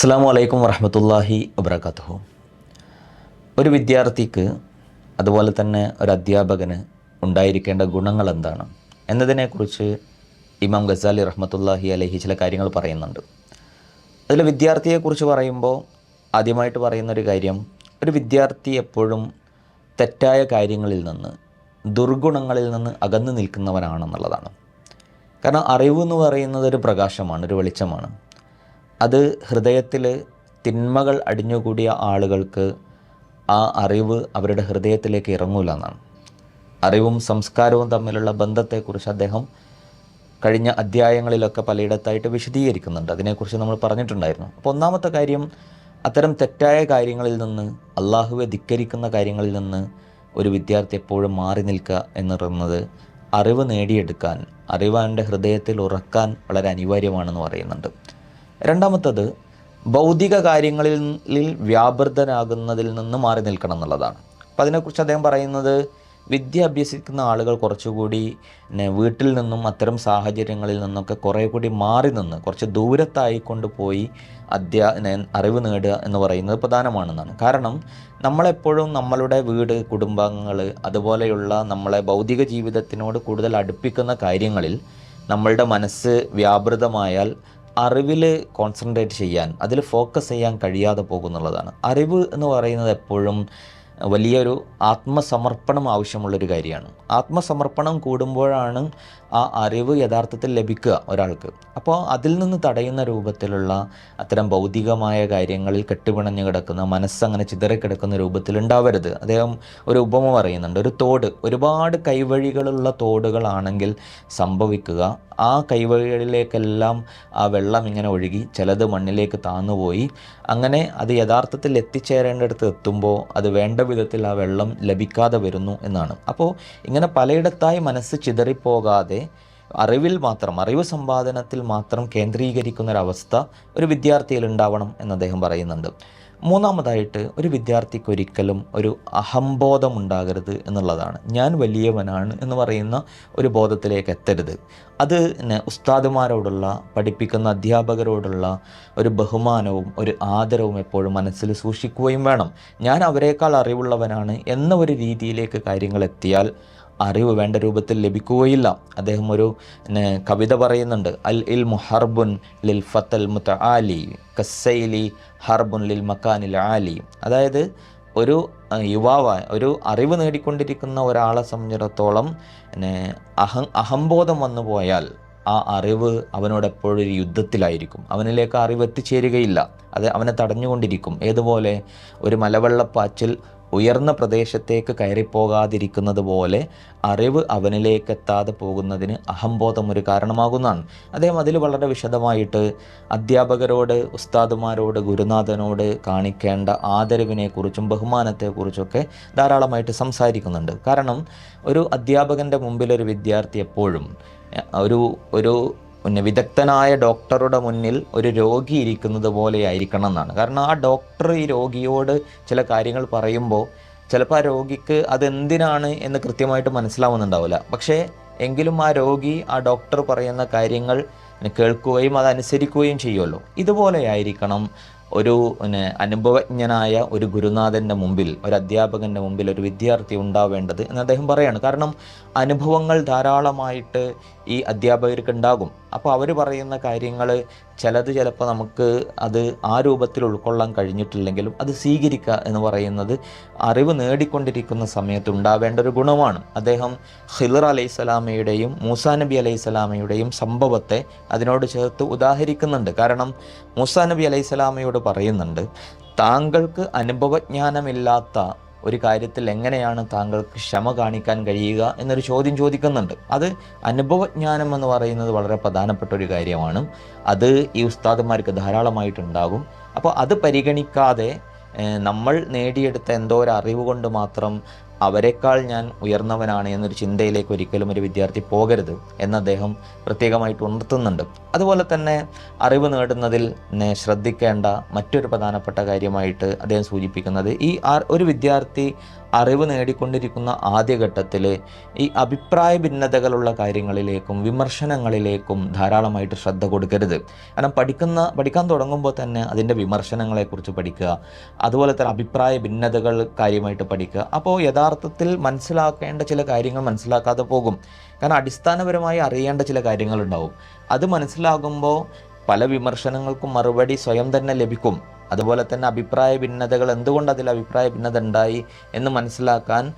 അസ്സാം വലൈക്കും വറഹമത്തല്ലാഹി വബർക്കാത്തു ഒരു വിദ്യാർത്ഥിക്ക് അതുപോലെ തന്നെ ഒരു അധ്യാപകന് ഉണ്ടായിരിക്കേണ്ട ഗുണങ്ങൾ എന്താണ് എന്നതിനെക്കുറിച്ച് ഇമാം ഗസാലി റഹ്മത്തുല്ലാഹി അലഹി ചില കാര്യങ്ങൾ പറയുന്നുണ്ട്. അതിൽ വിദ്യാർത്ഥിയെക്കുറിച്ച് പറയുമ്പോൾ ആദ്യമായിട്ട് പറയുന്നൊരു കാര്യം ഒരു വിദ്യാർത്ഥി എപ്പോഴും തെറ്റായ കാര്യങ്ങളിൽ നിന്ന് ദുർഗുണങ്ങളിൽ നിന്ന് അകന്നു നിൽക്കുന്നവനാണെന്നുള്ളതാണ്. കാരണം അറിവ് എന്ന് പറയുന്നത് ഒരു പ്രകാശമാണ് ഒരു വെളിച്ചമാണ്. അത് ഹൃദയത്തിൽ തിന്മകൾ അടിഞ്ഞുകൂടിയ ആളുകൾക്ക് ആ അറിവ് അവരുടെ ഹൃദയത്തിലേക്ക് ഇറങ്ങൂല എന്നാണ്. അറിവും സംസ്കാരവും തമ്മിലുള്ള ബന്ധത്തെക്കുറിച്ച് അദ്ദേഹം കഴിഞ്ഞ അധ്യായങ്ങളിലൊക്കെ പലയിടത്തായിട്ട് വിശദീകരിക്കുന്നുണ്ട്. അതിനെക്കുറിച്ച് നമ്മൾ പറഞ്ഞിട്ടുണ്ടായിരുന്നു. അപ്പോൾ ഒന്നാമത്തെ കാര്യം അത്തരം തെറ്റായ കാര്യങ്ങളിൽ നിന്ന് അള്ളാഹുവെ ധിക്കരിക്കുന്ന കാര്യങ്ങളിൽ നിന്ന് ഒരു വിദ്യാർത്ഥി എപ്പോഴും മാറി നിൽക്കുക എന്ന് പറയുന്നത് അറിവ് നേടിയെടുക്കാൻ അറിവ് അവന്റെ ഹൃദയത്തിൽ ഉറക്കാൻ വളരെ അനിവാര്യമാണെന്ന് പറയുന്നുണ്ട്. രണ്ടാമത്തത് ഭൗതിക കാര്യങ്ങളിൽ വ്യാപൃതനാകുന്നതിൽ നിന്ന് മാറി നിൽക്കണം എന്നുള്ളതാണ്. അപ്പോൾ അതിനെക്കുറിച്ച് അദ്ദേഹം പറയുന്നത് വിദ്യ അഭ്യസിക്കുന്ന ആളുകൾ കുറച്ചുകൂടി വീട്ടിൽ നിന്നും അത്തരം സാഹചര്യങ്ങളിൽ നിന്നൊക്കെ കുറേ കൂടി മാറി നിന്ന് കുറച്ച് ദൂരത്തായി കൊണ്ടുപോയി അധ്യാ അറിവ് നേടുക എന്ന് പറയുന്നത് പ്രധാനമാണെന്നാണ്. കാരണം നമ്മളെപ്പോഴും നമ്മളുടെ വീട് കുടുംബങ്ങൾ അതുപോലെയുള്ള നമ്മളെ ഭൗതിക ജീവിതത്തിനോട് കൂടുതൽ അടുപ്പിക്കുന്ന കാര്യങ്ങളിൽ നമ്മളുടെ മനസ്സ് വ്യാപൃതമായാൽ അറിവിൽ കോൺസെൻട്രേറ്റ് ചെയ്യാൻ അതിൽ ഫോക്കസ് ചെയ്യാൻ കഴിയാതെ പോകുന്നുള്ളതാണ്. അറിവ് എന്ന് പറയുന്നത് എപ്പോഴും വലിയൊരു ആത്മസമർപ്പണം ആവശ്യമുള്ളൊരു കാര്യമാണ്. ആത്മസമർപ്പണം കൂടുമ്പോഴാണ് ആ അറിവ് യഥാർത്ഥത്തിൽ ലഭിക്കുക ഒരാൾക്ക്. അപ്പോൾ അതിൽ നിന്ന് തടയുന്ന രൂപത്തിലുള്ള അത്തരം ഭൗതികമായ കാര്യങ്ങളിൽ കെട്ടുപിണഞ്ഞു കിടക്കുന്ന മനസ്സങ്ങനെ ചിതറിക്കിടക്കുന്ന രൂപത്തിൽ ഉണ്ടാവരുത്. അദ്ദേഹം ഒരു ഉപമ പറയുന്നുണ്ട്. ഒരു തോട്. ഒരുപാട് കൈവഴികളുള്ള തോടുകളാണെങ്കിൽ സംഭവിക്കുക. ആ കൈവഴികളിലേക്കെല്ലാം ആ വെള്ളം ഇങ്ങനെ ഒഴുകി ചിലത് മണ്ണിലേക്ക് താന്നുപോയി. അങ്ങനെ അത് യഥാർത്ഥത്തിൽ എത്തിച്ചേരേണ്ടടുത്ത് എത്തുമ്പോൾ അത് വേണ്ട വിധത്തിൽ ആ വെള്ളം ലഭിക്കാതെ വരുന്നു എന്നാണ്. അപ്പോൾ ഇങ്ങനെ പലയിടത്തായി മനസ്സ് ചിതറിപ്പോകാതെ അറിവിൽ മാത്രം അറിവ് സമ്പാദനത്തിൽ മാത്രം കേന്ദ്രീകരിക്കുന്ന ഒരവസ്ഥ ഒരു വിദ്യാർത്ഥിയിൽ ഉണ്ടാവണം എന്ന് അദ്ദേഹം പറയുന്നുണ്ട്. മൂന്നാമതായിട്ട് ഒരു വിദ്യാർത്ഥിക്ക് ഒരിക്കലും ഒരു അഹംബോധം ഉണ്ടാകരുത് എന്നുള്ളതാണ്. ഞാൻ വലിയവനാണ് എന്ന് പറയുന്ന ഒരു ബോധത്തിലേക്ക് എത്തരുത്. അത് ഉസ്താദുമാരോടുള്ള പഠിപ്പിക്കുന്ന അധ്യാപകരോടുള്ള ഒരു ബഹുമാനവും ഒരു ആദരവും എപ്പോഴും മനസ്സിൽ സൂക്ഷിക്കുകയും വേണം. ഞാൻ അവരെക്കാൾ അറിവുള്ളവനാണ് എന്ന ഒരു രീതിയിലേക്ക് കാര്യങ്ങൾ എത്തിയാൽ അറിവ് വേണ്ട രൂപത്തിൽ ലഭിക്കുകയില്ല. അദ്ദേഹം ഒരു കവിത പറയുന്നുണ്ട്. അൽ ഇൽ മുഹർബുൻ ലിൽ ഫത്തൽ മുത്ത ആലി കസൈലി ഹർബുൻ ലിൽ മക്കാനിൽ ആലി. അതായത് ഒരു യുവാവ ഒരു അറിവ് നേടിക്കൊണ്ടിരിക്കുന്ന ഒരാളെ സംബന്ധിച്ചിടത്തോളം പിന്നെ അഹം അഹംബോധം വന്നു പോയാൽ ആ അറിവ് അവനോട് എപ്പോഴും ഒരു യുദ്ധത്തിലായിരിക്കും. അവനിലേക്ക് അറിവ് എത്തിച്ചേരുകയില്ല. അത് അവനെ തടഞ്ഞുകൊണ്ടിരിക്കും. ഏതുപോലെ ഒരു മലവെള്ളപ്പാച്ചിൽ ഉയർന്ന പ്രദേശത്തേക്ക് കയറിപ്പോകാതിരിക്കുന്നത് പോലെ അറിവ് അവനിലേക്ക് എത്താതെ പോകുന്നതിന് അഹംബോധം ഒരു കാരണമാകുന്നതാണ്. അദ്ദേഹം അതിൽ വളരെ വിശദമായിട്ട് അധ്യാപകരോട് ഉസ്താദുമാരോട് ഗുരുനാഥനോട് കാണിക്കേണ്ട ആദരവിനെക്കുറിച്ചും ബഹുമാനത്തെക്കുറിച്ചൊക്കെ ധാരാളമായിട്ട് സംസാരിക്കുന്നുണ്ട്. കാരണം ഒരു അധ്യാപകന്റെ മുമ്പിൽ ഒരു വിദ്യാർത്ഥി എപ്പോഴും ഒരു ഒരു പിന്നെ വിദഗ്ധനായ ഡോക്ടറുടെ മുന്നിൽ ഒരു രോഗി ഇരിക്കുന്നത് പോലെ ആയിരിക്കണം എന്നാണ് കാരണം ആ ഡോക്ടർ ഈ രോഗിയോട് ചില കാര്യങ്ങൾ പറയുമ്പോൾ ചിലപ്പോൾ ആ രോഗിക്ക് അതെന്തിനാണ് എന്ന് കൃത്യമായിട്ട് മനസ്സിലാവുന്നുണ്ടാവില്ല. പക്ഷേ എങ്കിലും ആ രോഗി ആ ഡോക്ടർ പറയുന്ന കാര്യങ്ങൾ കേൾക്കുകയും അതനുസരിക്കുകയും ചെയ്യുമല്ലോ. ഇതുപോലെ ആയിരിക്കണം ഒരു പിന്നെ അനുഭവജ്ഞനായ ഒരു ഗുരുനാഥന്റെ മുമ്പിൽ ഒരു അധ്യാപകന്റെ മുമ്പിൽ ഒരു വിദ്യാർത്ഥി ഉണ്ടാവേണ്ടത് എന്ന് അദ്ദേഹം പറയാണ്. കാരണം അനുഭവങ്ങൾ ധാരാളമായിട്ട് ഈ അധ്യാപകർക്ക് ഉണ്ടാകും. അപ്പോൾ അവർ പറയുന്ന കാര്യങ്ങൾ ചിലത് ചിലപ്പോൾ നമുക്ക് അത് ആ രൂപത്തിൽ ഉൾക്കൊള്ളാൻ കഴിഞ്ഞിട്ടില്ലെങ്കിലും അത് സ്വീകരിക്കുക എന്ന് പറയുന്നത് അറിവ് നേടിക്കൊണ്ടിരിക്കുന്ന സമയത്ത് ഉണ്ടാവേണ്ട ഒരു ഗുണമാണ്. അദ്ദേഹം ഹിലർ അലൈഹി സ്വലാമയുടെയും മൂസാ നബി അലൈഹി സ്വലാമയുടെയും സംഭവത്തെ അതിനോട് ചേർത്ത് ഉദാഹരിക്കുന്നുണ്ട്. കാരണം മൂസാ നബി അലൈഹി സ്വലാമയോട് പറയുന്നുണ്ട് താങ്കൾക്ക് അനുഭവജ്ഞാനമില്ലാത്ത ഒരു കാര്യത്തിൽ എങ്ങനെയാണ് താങ്കൾക്ക് ക്ഷമ കാണിക്കാൻ കഴിയുക എന്നൊരു ചോദ്യം ചോദിക്കുന്നുണ്ട്. അത് അനുഭവജ്ഞാനം എന്ന് പറയുന്നത് വളരെ പ്രധാനപ്പെട്ട ഒരു കാര്യമാണ്. അത് ഈ ഉസ്താദന്മാർക്ക് ധാരാളമായിട്ടുണ്ടാകും. അപ്പോൾ അത് പരിഗണിക്കാതെ നമ്മൾ നേടിയെടുത്ത എന്തോ ഒരു അറിവ് കൊണ്ട് മാത്രം അവരെക്കാൾ ഞാൻ ഉയർന്നവനാണ് എന്നൊരു ചിന്തയിലേക്ക് ഒരിക്കലും ഒരു വിദ്യാർത്ഥി പോകരുത് എന്ന് അദ്ദേഹം പ്രത്യേകമായിട്ട് ഉണർത്തുന്നുണ്ട്. അതുപോലെ തന്നെ അറിവ് നേടുന്നതിൽ ശ്രദ്ധിക്കേണ്ട മറ്റൊരു പ്രധാനപ്പെട്ട കാര്യമായിട്ട് അദ്ദേഹം സൂചിപ്പിക്കുന്നത് ഈ ഒരു വിദ്യാർത്ഥി അറിവ് നേടിക്കൊണ്ടിരിക്കുന്ന ആദ്യഘട്ടത്തിൽ ഈ അഭിപ്രായ ഭിന്നതകളുള്ള കാര്യങ്ങളിലേക്കും വിമർശനങ്ങളിലേക്കും ധാരാളമായിട്ട് ശ്രദ്ധ കൊടുക്കരുത്. കാരണം പഠിക്കുന്ന പഠിക്കാൻ തുടങ്ങുമ്പോൾ തന്നെ അതിന്റെ വിമർശനങ്ങളെക്കുറിച്ച് പഠിക്കുക അതുപോലെ തന്നെ അഭിപ്രായ ഭിന്നതകൾ കാര്യമായിട്ട് പഠിക്കുക. അപ്പോൾ യഥാർത്ഥത്തിൽ മനസ്സിലാക്കേണ്ട ചില കാര്യങ്ങൾ മനസ്സിലാക്കാതെ പോകും. കാരണം അടിസ്ഥാനപരമായി അറിയേണ്ട ചില കാര്യങ്ങളുണ്ടാവും. അത് മനസ്സിലാകുമ്പോൾ പല വിമർശനങ്ങൾക്കും മറുപടി സ്വയം തന്നെ ലഭിക്കും. അതുപോലെ തന്നെ അഭിപ്രായ ഭിന്നതകൾ എന്തുകൊണ്ട് അതിൽ അഭിപ്രായ ഭിന്നത ഉണ്ടായി എന്ന് മനസ്സിലാക്കാൻ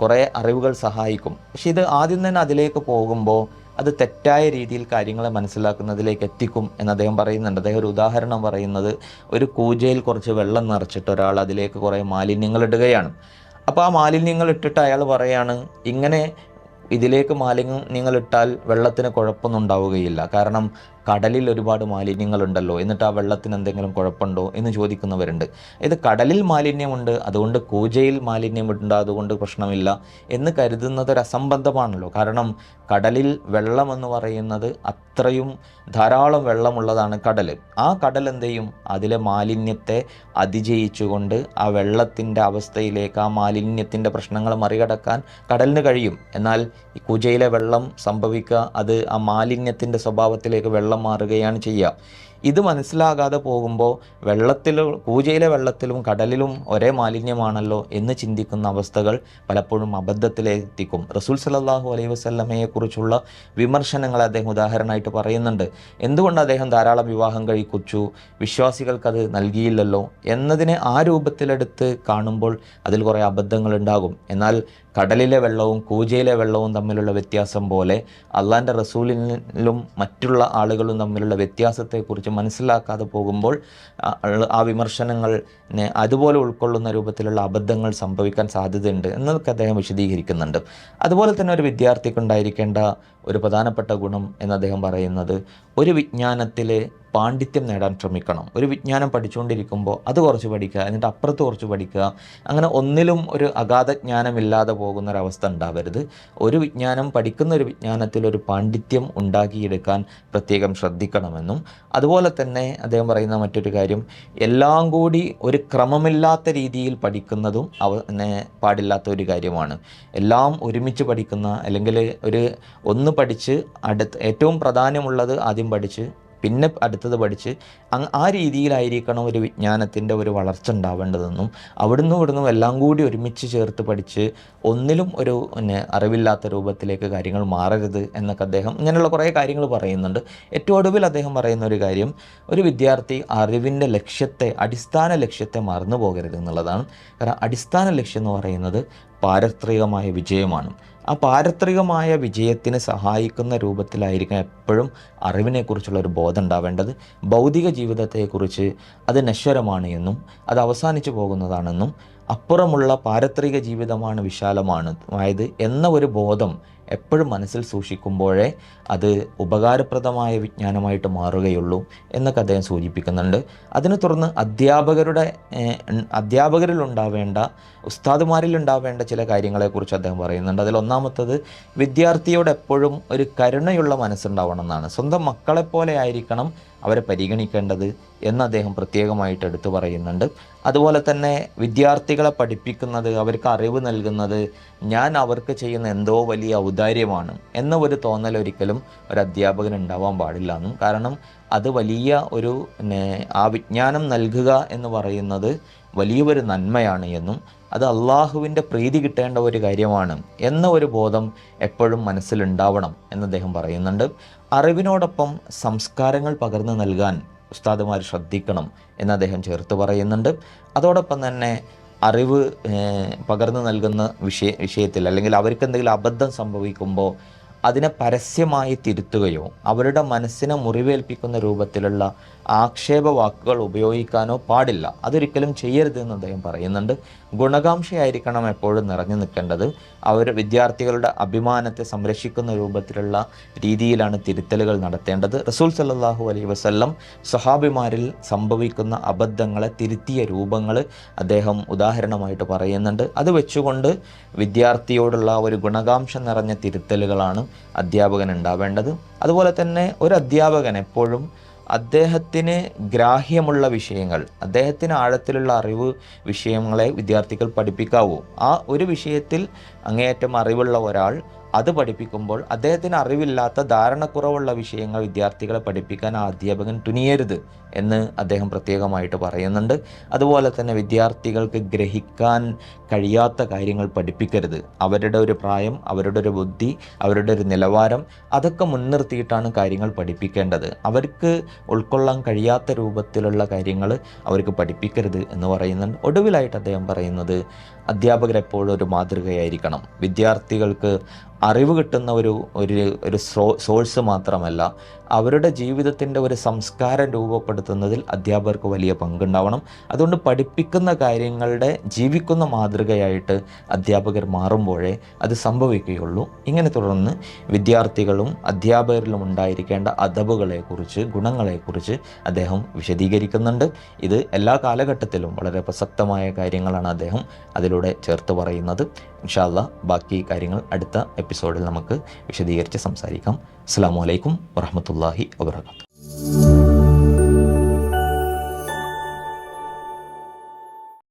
കുറേ അറിവുകൾ സഹായിക്കും. പക്ഷെ ഇത് ആദ്യം തന്നെ അതിലേക്ക് പോകുമ്പോൾ അത് തെറ്റായ രീതിയിൽ കാര്യങ്ങളെ മനസ്സിലാക്കുന്നതിലേക്ക് എത്തിക്കും എന്ന് അദ്ദേഹം പറയുന്നുണ്ട്. അദ്ദേഹം ഒരു ഉദാഹരണം പറയുന്നത് ഒരു കൂജയിൽ കുറച്ച് വെള്ളം നിറച്ചിട്ട് ഒരാൾ അതിലേക്ക് കുറേ മാലിന്യങ്ങൾ ഇടുകയാണ്. അപ്പോൾ ആ മാലിന്യങ്ങൾ ഇട്ടിട്ട് അയാൾ പറയാണ് ഇങ്ങനെ ഇതിലേക്ക് മാലിന്യങ്ങൾ ഇട്ടാൽ വെള്ളത്തിന് കുഴപ്പമൊന്നും ഉണ്ടാവുകയില്ല. കാരണം കടലിൽ ഒരുപാട് മാലിന്യങ്ങളുണ്ടല്ലോ. എന്നിട്ട് ആ വെള്ളത്തിന് എന്തെങ്കിലും കുഴപ്പമുണ്ടോ എന്ന് ചോദിക്കുന്നവരുണ്ട്. ഇത് കടലിൽ മാലിന്യമുണ്ട് അതുകൊണ്ട് കൂജയിൽ മാലിന്യമുണ്ട് അതുകൊണ്ട് പ്രശ്നമില്ല എന്ന് കരുതുന്നത് ഒരു അസംബന്ധമാണല്ലോ. കാരണം കടലിൽ വെള്ളം എന്ന് പറയുന്നത് അത്രയും ധാരാളം വെള്ളമുള്ളതാണ് കടൽ. ആ കടൽ എന്ത് ചെയ്യും? അതിലെ മാലിന്യത്തെ അതിജയിച്ചുകൊണ്ട് ആ വെള്ളത്തിന്റെ അവസ്ഥയിലേക്ക് ആ മാലിന്യത്തിന്റെ പ്രശ്നങ്ങൾ മറികടക്കാൻ കടലിന് കഴിയും. എന്നാൽ ഈ കുജയിലെ വെള്ളം സംഭവിക്കുക അത് ആ മാലിന്യത്തിന്റെ സ്വഭാവത്തിലേക്ക് വെള്ളം മാറുകയാണ് ചെയ്യുക. ഇത് മനസ്സിലാകാതെ പോകുമ്പോൾ വെള്ളത്തിലും പൂജയിലെ വെള്ളത്തിലും കടലിലും ഒരേ മാലിന്യമാണല്ലോ എന്ന് ചിന്തിക്കുന്ന അവസ്ഥകൾ പലപ്പോഴും അബദ്ധത്തിലെത്തിക്കും. റസൂൽ സലാഹു അലൈഹി വസ്ലമയെക്കുറിച്ചുള്ള വിമർശനങ്ങൾ അദ്ദേഹം ഉദാഹരണമായിട്ട് പറയുന്നുണ്ട്. എന്തുകൊണ്ട് അദ്ദേഹം ധാരാളം വിവാഹം കഴിക്കുച്ചു വിശ്വാസികൾക്കത് നൽകിയില്ലല്ലോ എന്നതിനെ ആ രൂപത്തിലെടുത്ത് കാണുമ്പോൾ അതിൽ കുറേ അബദ്ധങ്ങൾ ഉണ്ടാകും. എന്നാൽ കടലിലെ വെള്ളവും കൂജയിലെ വെള്ളവും തമ്മിലുള്ള വ്യത്യാസം പോലെ അള്ളാന്റെ റസൂലിനും മറ്റുള്ള ആളുകളും തമ്മിലുള്ള വ്യത്യാസത്തെക്കുറിച്ച് മനസ്സിലാക്കാതെ പോകുമ്പോൾ ആ- വിമർശനങ്ങൾ അതുപോലെ ഉൾക്കൊള്ളുന്ന രൂപത്തിലുള്ള അബദ്ധങ്ങൾ സംഭവിക്കാൻ സാധ്യതയുണ്ട് എന്നതൊക്കെ അദ്ദേഹം വിശദീകരിക്കുന്നുണ്ട്. അതുപോലെ തന്നെ ഒരു വിദ്യാർത്ഥിക്ക് ഉണ്ടായിരിക്കേണ്ട ഒരു പ്രധാനപ്പെട്ട ഗുണം എന്ന് അദ്ദേഹം പറയുന്നത് ഒരു വിജ്ഞാനത്തിൽ പാണ്ഡിത്യം നേടാൻ ശ്രമിക്കണം. ഒരു വിജ്ഞാനം പഠിച്ചുകൊണ്ടിരിക്കുമ്പോൾ അത് കുറച്ച് പഠിക്കുക എന്നിട്ട് അപ്പുറത്ത് കുറച്ച് പഠിക്കുക അങ്ങനെ ഒന്നിലും ഒരു അഗാധ ജ്ഞാനമില്ലാതെ പോകുന്ന ഒരവസ്ഥ ഉണ്ടാവരുത്. ഒരു വിജ്ഞാനം പഠിക്കുന്ന ഒരു വിജ്ഞാനത്തിൽ ഒരു പാണ്ഡിത്യം ഉണ്ടാക്കിയെടുക്കാൻ പ്രത്യേകം ശ്രദ്ധിക്കണമെന്നും അതുപോലെ തന്നെ അദ്ദേഹം പറയുന്ന മറ്റൊരു കാര്യം എല്ലാം കൂടി ഒരു ക്രമമില്ലാത്ത രീതിയിൽ പഠിക്കുന്നതും അവ പാടില്ലാത്ത ഒരു കാര്യമാണ്. എല്ലാം ഒരുമിച്ച് പഠിക്കുന്ന അല്ലെങ്കിൽ ഒരു ഒന്ന് പഠിച്ച് അടുത്ത് ഏറ്റവും പ്രധാനമുള്ളത് ആദ്യം പഠിച്ച് പിന്നെ അടുത്തത് പഠിച്ച് ആ രീതിയിലായിരിക്കണം ഒരു വിജ്ഞാനത്തിന്റെ ഒരു വളർച്ച ഉണ്ടാവേണ്ടതെന്നും അവിടുന്ന് ഇവിടുന്നും എല്ലാം കൂടി ഒരുമിച്ച് ചേർത്ത് പഠിച്ച് ഒന്നിലും ഒരു പിന്നെ അറിവില്ലാത്ത രൂപത്തിലേക്ക് കാര്യങ്ങൾ മാറരുത് എന്നൊക്കെ അദ്ദേഹം ഇങ്ങനെയുള്ള കുറേ കാര്യങ്ങൾ പറയുന്നുണ്ട്. ഏറ്റവും ഒടുവിൽ അദ്ദേഹം പറയുന്ന ഒരു കാര്യം ഒരു വിദ്യാർത്ഥി അറിവിന്റെ ലക്ഷ്യത്തെ അടിസ്ഥാന ലക്ഷ്യത്തെ മറന്നു പോകരുത് എന്നുള്ളതാണ്. കാരണം അടിസ്ഥാന ലക്ഷ്യം എന്ന് പറയുന്നത് പാരത്രികമായ വിജയമാണ്. ആ പാരത്രികമായ വിജയത്തിന് സഹായിക്കുന്ന രൂപത്തിലായിരിക്കും എപ്പോഴും അറിവിനെക്കുറിച്ചുള്ള ഒരു ബോധം ഉണ്ടാവേണ്ടത്. ഭൗതിക ജീവിതത്തെക്കുറിച്ച് അത് നശ്വരമാണ് എന്നും അത് അവസാനിച്ചു പോകുന്നതാണെന്നും അപ്പുറമുള്ള പാരത്രിക ജീവിതമാണ് വിശാലമാണ് ആയത് എന്ന ഒരു ബോധം എപ്പോഴും മനസ്സിൽ സൂക്ഷിക്കുമ്പോഴേ അത് ഉപകാരപ്രദമായ വിജ്ഞാനമായിട്ട് മാറുകയുള്ളൂ എന്നൊക്കെ അദ്ദേഹം സൂചിപ്പിക്കുന്നുണ്ട്. അതിനെ തുടർന്ന് അധ്യാപകരുടെ അധ്യാപകരിൽ ഉണ്ടാവേണ്ട ഉസ്താദുമാരിൽ ഉണ്ടാവേണ്ട ചില കാര്യങ്ങളെക്കുറിച്ച് അദ്ദേഹം പറയുന്നുണ്ട്. അതിൽ ഒന്നാമത്തത് വിദ്യാർത്ഥിയോട് എപ്പോഴും ഒരു കരുണയുള്ള മനസ്സുണ്ടാവണം എന്നാണ് സ്വന്തം മക്കളെപ്പോലെ ആയിരിക്കണം അവരെ പരിഗണിക്കേണ്ടത് എന്ന് അദ്ദേഹം പ്രത്യേകമായിട്ട് എടുത്തു പറയുന്നുണ്ട്. അതുപോലെ തന്നെ വിദ്യാർത്ഥികളെ പഠിപ്പിക്കുന്നത് അവർക്ക് അറിവ് നൽകുന്നത് ഞാൻ അവർക്ക് ചെയ്യുന്ന എന്തോ വലിയ ഔദാര്യമാണ് എന്ന ഒരു തോന്നൽ ഒരിക്കലും ഒരു അധ്യാപകൻ ഉണ്ടാവാൻ പാടില്ല എന്നും. കാരണം അത് വലിയ ഒരു ആ വിജ്ഞാനം നൽകുക എന്ന് പറയുന്നത് വലിയൊരു നന്മയാണ് എന്നും അത് അള്ളാഹുവിന്റെ പ്രീതി കിട്ടേണ്ട ഒരു കാര്യമാണ് എന്ന ഒരു ബോധം എപ്പോഴും മനസ്സിലുണ്ടാവണം എന്ന് അദ്ദേഹം പറയുന്നുണ്ട്. അറിവിനോടൊപ്പം സംസ്കാരങ്ങൾ പകർന്നു നൽകാൻ ഉസ്താദുമാർ ശ്രദ്ധിക്കണം എന്ന് അദ്ദേഹം ചേർത്ത് പറയുന്നുണ്ട്. അതോടൊപ്പം തന്നെ അറിവ് പകർന്നു നൽകുന്ന വിഷയ വിഷയത്തിൽ അല്ലെങ്കിൽ അവർക്ക് എന്തെങ്കിലും അബദ്ധം സംഭവിക്കുമ്പോൾ അതിനെ പരസ്യമായി തിരുത്തുകയോ അവരുടെ മനസ്സിനെ മുറിവേൽപ്പിക്കുന്ന രൂപത്തിലുള്ള ആക്ഷേപ വാക്കുകൾ ഉപയോഗിക്കാനോ പാടില്ല. അതൊരിക്കലും ചെയ്യരുതെന്ന് അദ്ദേഹം പറയുന്നുണ്ട്. ഗുണകാംക്ഷയായിരിക്കണം എപ്പോഴും നിറഞ്ഞു നിൽക്കേണ്ടത്. അവർ വിദ്യാർത്ഥികളുടെ അഭിമാനത്തെ സംരക്ഷിക്കുന്ന രൂപത്തിലുള്ള രീതിയിലാണ് തിരുത്തലുകൾ നടത്തേണ്ടത്. റസൂൽ സല്ലാഹു അലൈ വസ്ല്ലം സഹാബിമാരിൽ സംഭവിക്കുന്ന അബദ്ധങ്ങളെ തിരുത്തിയ രൂപങ്ങൾ അദ്ദേഹം ഉദാഹരണമായിട്ട് പറയുന്നുണ്ട്. അത് വെച്ചുകൊണ്ട് വിദ്യാർത്ഥിയോടുള്ള ഒരു ഗുണകാംക്ഷ നിറഞ്ഞ തിരുത്തലുകളാണ് അധ്യാപകൻ ഉണ്ടാവേണ്ടത്. അതുപോലെ തന്നെ ഒരു അധ്യാപകൻ എപ്പോഴും അദ്ദേഹത്തിന് ഗ്രാഹ്യമുള്ള വിഷയങ്ങൾ അദ്ദേഹത്തിന് ആഴത്തിലുള്ള അറിവ് വിഷയങ്ങളെ വിദ്യാർത്ഥികൾ പഠിപ്പിക്കാവൂ. ആ ഒരു വിഷയത്തിൽ അങ്ങേയറ്റം അറിവുള്ള ഒരാൾ അത് പഠിപ്പിക്കുമ്പോൾ അദ്ദേഹത്തിന് അറിവില്ലാത്ത ധാരണക്കുറവുള്ള വിഷയങ്ങൾ വിദ്യാർത്ഥികളെ പഠിപ്പിക്കാൻ ആ അധ്യാപകൻ തുനിയരുത് എന്ന് അദ്ദേഹം പ്രത്യേകമായിട്ട് പറയുന്നുണ്ട്. അതുപോലെ തന്നെ വിദ്യാർത്ഥികൾക്ക് ഗ്രഹിക്കാൻ കഴിയാത്ത കാര്യങ്ങൾ പഠിപ്പിക്കരുത്. അവരുടെ ഒരു പ്രായം അവരുടെ ഒരു ബുദ്ധി അവരുടെ ഒരു നിലവാരം അതൊക്കെ മുൻനിർത്തിയിട്ടാണ് കാര്യങ്ങൾ പഠിപ്പിക്കേണ്ടത്. അവർക്ക് ഉൾക്കൊള്ളാൻ കഴിയാത്ത രൂപത്തിലുള്ള കാര്യങ്ങൾ അവർക്ക് പഠിപ്പിക്കരുത് എന്ന് പറയുന്നുണ്ട്. ഒടുവിലായിട്ട് അദ്ദേഹം പറയുന്നത് അധ്യാപകരെപ്പോഴും ഒരു മാതൃകയായിരിക്കണം. വിദ്യാർത്ഥികൾക്ക് അറിവ് കിട്ടുന്ന ഒരു ഒരു ഒരു സോഴ്സ് മാത്രമല്ല അവരുടെ ജീവിതത്തിന്റെ ഒരു സംസ്കാരം രൂപപ്പെടുത്തുന്നതിൽ അധ്യാപകർക്ക് വലിയ പങ്കുണ്ടാവണം. അതുകൊണ്ട് പഠിപ്പിക്കുന്ന കാര്യങ്ങളുടെ ജീവിക്കുന്ന മാതൃകയായിട്ട് അധ്യാപകർ മാറുമ്പോഴേ അത് സംഭവിക്കുകയുള്ളൂ. ഇങ്ങനെ തുടർന്ന് വിദ്യാർത്ഥികളും അധ്യാപകരിലും ഉണ്ടായിരിക്കേണ്ട അദബുകളെക്കുറിച്ച് ഗുണങ്ങളെക്കുറിച്ച് അദ്ദേഹം വിശദീകരിക്കുന്നുണ്ട്. ഇത് എല്ലാ കാലഘട്ടത്തിലും വളരെ പ്രസക്തമായ കാര്യങ്ങളാണ് അദ്ദേഹം അതിലൂടെ ചേർത്ത് പറയുന്നത്. ഇൻഷാല്ല ബാക്കി കാര്യങ്ങൾ അടുത്ത എപ്പിസോഡിൽ നമുക്ക് വിശദീകരിച്ച് സംസാരിക്കാം. അസ്സാം വലൈക്കും വറഹമത്തല്ലാഹി വാബർക്കാത്തു